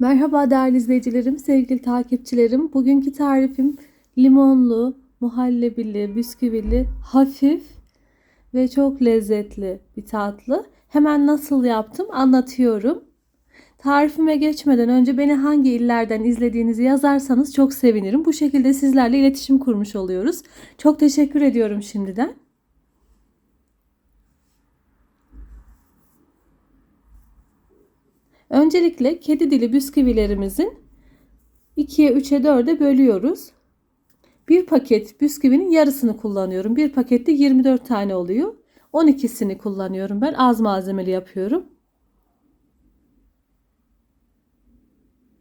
Merhaba değerli izleyicilerim, sevgili takipçilerim. Bugünkü tarifim limonlu, muhallebili, bisküvili, hafif ve çok lezzetli bir tatlı. Hemen nasıl yaptım anlatıyorum. Tarifime geçmeden önce beni hangi illerden izlediğinizi yazarsanız çok sevinirim. Bu şekilde sizlerle iletişim kurmuş oluyoruz. Çok teşekkür ediyorum şimdiden. Öncelikle kedi dili bisküvilerimizin 2'ye 3'e 4'e bölüyoruz. Bir paket bisküvinin yarısını kullanıyorum. Bir pakette 24 tane oluyor. 12'sini kullanıyorum ben. Az malzemeli yapıyorum.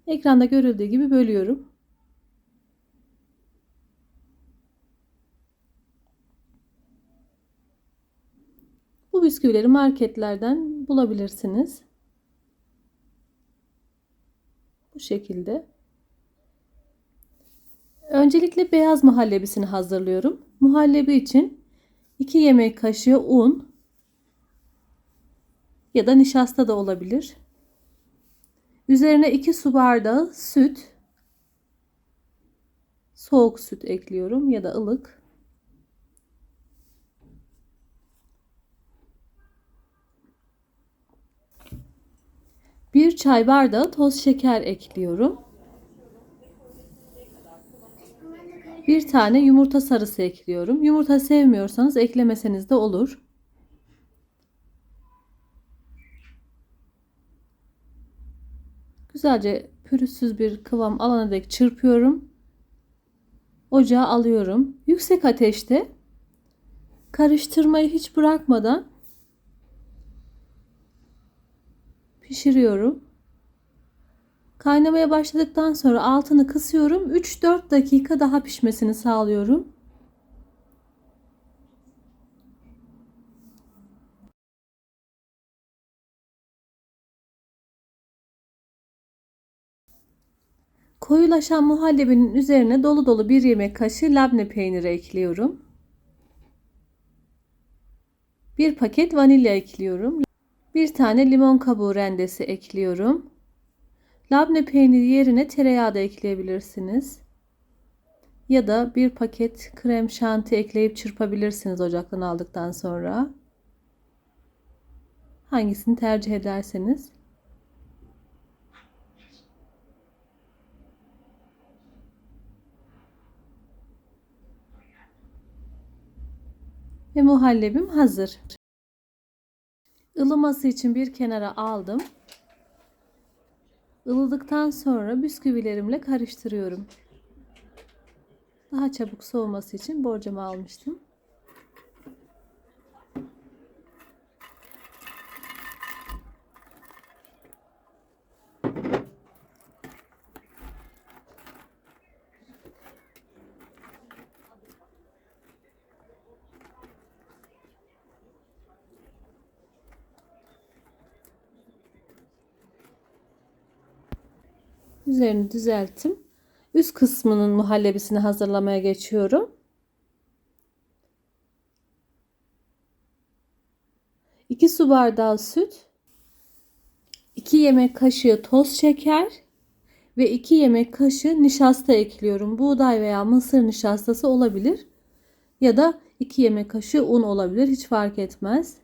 Ekranda görüldüğü gibi bölüyorum. Bu bisküvileri marketlerden bulabilirsiniz. Bu şekilde. Öncelikle beyaz muhallebisini hazırlıyorum. Muhallebi için 2 yemek kaşığı un ya da nişasta da olabilir. Üzerine 2 su bardağı süt, soğuk süt ekliyorum ya da ılık. Bir çay bardağı toz şeker ekliyorum. Bir tane yumurta sarısı ekliyorum. Yumurta sevmiyorsanız eklemeseniz de olur. Güzelce pürüzsüz bir kıvam alana dek çırpıyorum. Ocağa alıyorum. Yüksek ateşte karıştırmayı hiç bırakmadan pişiriyorum. Kaynamaya başladıktan sonra altını kısıyorum. 3-4 dakika daha pişmesini sağlıyorum. Koyulaşan muhallebinin üzerine dolu dolu bir yemek kaşığı labne peyniri ekliyorum. Bir paket vanilya ekliyorum. Bir tane limon kabuğu rendesi ekliyorum. Labne peyniri yerine tereyağı da ekleyebilirsiniz. Ya da bir paket krem şanti ekleyip çırpabilirsiniz ocaktan aldıktan sonra. Hangisini tercih ederseniz. Ve muhallebim hazır. Ilıması için bir kenara aldım. Ilıdıktan sonra bisküvilerimle karıştırıyorum. Daha çabuk soğuması için borcamı almıştım. Üzerini düzelttim. Üst kısmının muhallebisini hazırlamaya geçiyorum. 2 su bardağı süt, 2 yemek kaşığı toz şeker ve 2 yemek kaşığı nişasta ekliyorum. Buğday veya mısır nişastası olabilir. Ya da 2 yemek kaşığı un olabilir. Hiç fark etmez.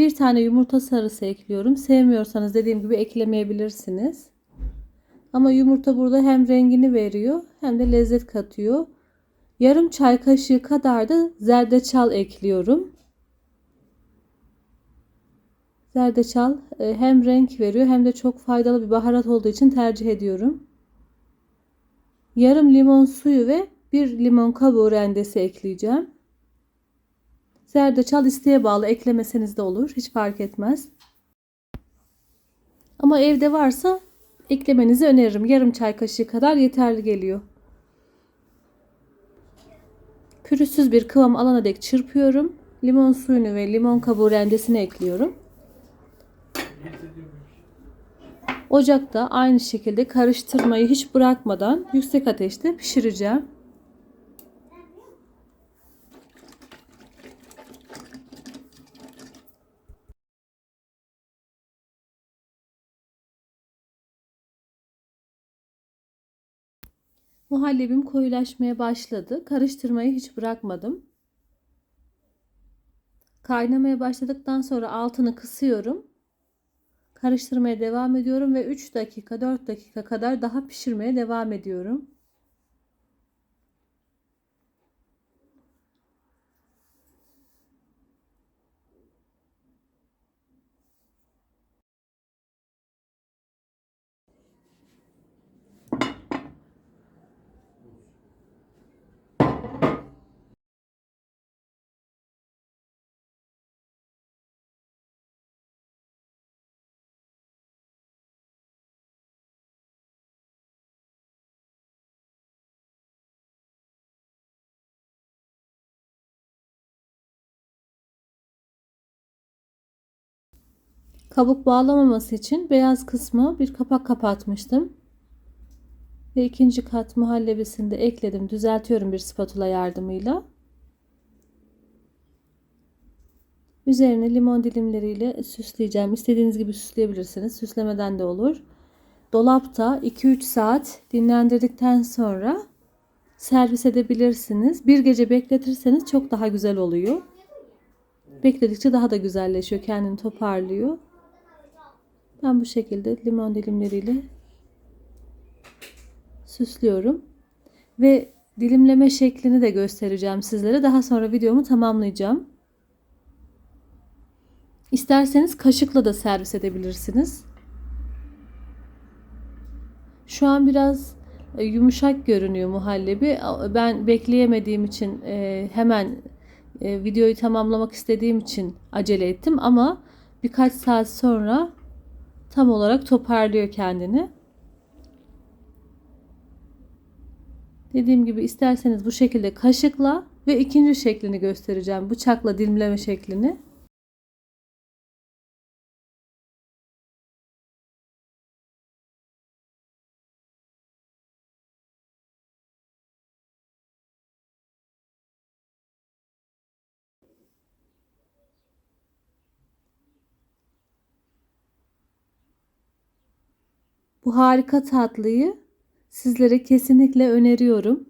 Bir tane yumurta sarısı ekliyorum. Sevmiyorsanız dediğim gibi eklemeyebilirsiniz. Ama yumurta burada hem rengini veriyor hem de lezzet katıyor. Yarım çay kaşığı kadar da zerdeçal ekliyorum. Zerdeçal e, hem renk veriyor hem de çok faydalı bir baharat olduğu için tercih ediyorum. Yarım limon suyu ve bir limon kabuğu rendesi ekleyeceğim. Zerdeçal isteğe bağlı eklemeseniz de olur. Hiç fark etmez. Ama evde varsa eklemenizi öneririm. Yarım çay kaşığı kadar yeterli geliyor. Pürüzsüz bir kıvam alana dek çırpıyorum. Limon suyunu ve limon kabuğu rendesini ekliyorum. Ocakta aynı şekilde karıştırmayı hiç bırakmadan yüksek ateşte pişireceğim. Muhallebim koyulaşmaya başladı. Karıştırmayı hiç bırakmadım. Kaynamaya başladıktan sonra altını kısıyorum. Karıştırmaya devam ediyorum ve 3 dakika 4 dakika kadar daha pişirmeye devam ediyorum. Kabuk bağlamaması için beyaz kısmı bir kapak kapatmıştım. Ve ikinci kat muhallebisini de ekledim. Düzeltiyorum bir spatula yardımıyla. Üzerine limon dilimleriyle süsleyeceğim. İstediğiniz gibi süsleyebilirsiniz. Süslemeden de olur. Dolapta 2-3 saat dinlendirdikten sonra servis edebilirsiniz. Bir gece bekletirseniz çok daha güzel oluyor. Bekledikçe daha da güzelleşiyor. Kendini toparlıyor. Ben bu şekilde limon dilimleriyle süslüyorum. Ve dilimleme şeklini de göstereceğim sizlere. Daha sonra videomu tamamlayacağım. İsterseniz kaşıkla da servis edebilirsiniz. Şu an biraz e, yumuşak görünüyor muhallebi. Ben bekleyemediğim için e, hemen e, videoyu tamamlamak istediğim için acele ettim ama birkaç saat sonra tam olarak toparlıyor kendini. Dediğim gibi isterseniz bu şekilde kaşıkla ve ikinci şeklini göstereceğim. Bıçakla dilimleme şeklini. Bu harika tatlıyı sizlere kesinlikle öneriyorum.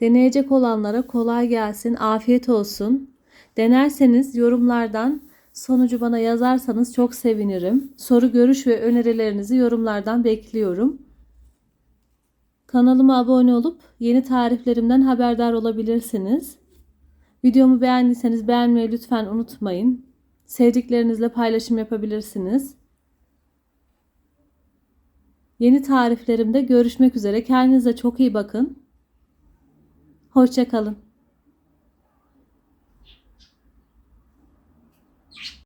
Deneyecek olanlara kolay gelsin, afiyet olsun. Denerseniz yorumlardan sonucu bana yazarsanız çok sevinirim. Soru, görüş ve önerilerinizi yorumlardan bekliyorum. Kanalıma abone olup yeni tariflerimden haberdar olabilirsiniz. Videomu beğendiyseniz beğenmeyi lütfen unutmayın. Sevdiklerinizle paylaşım yapabilirsiniz. Yeni tariflerimde görüşmek üzere. Kendinize çok iyi bakın. Hoşçakalın.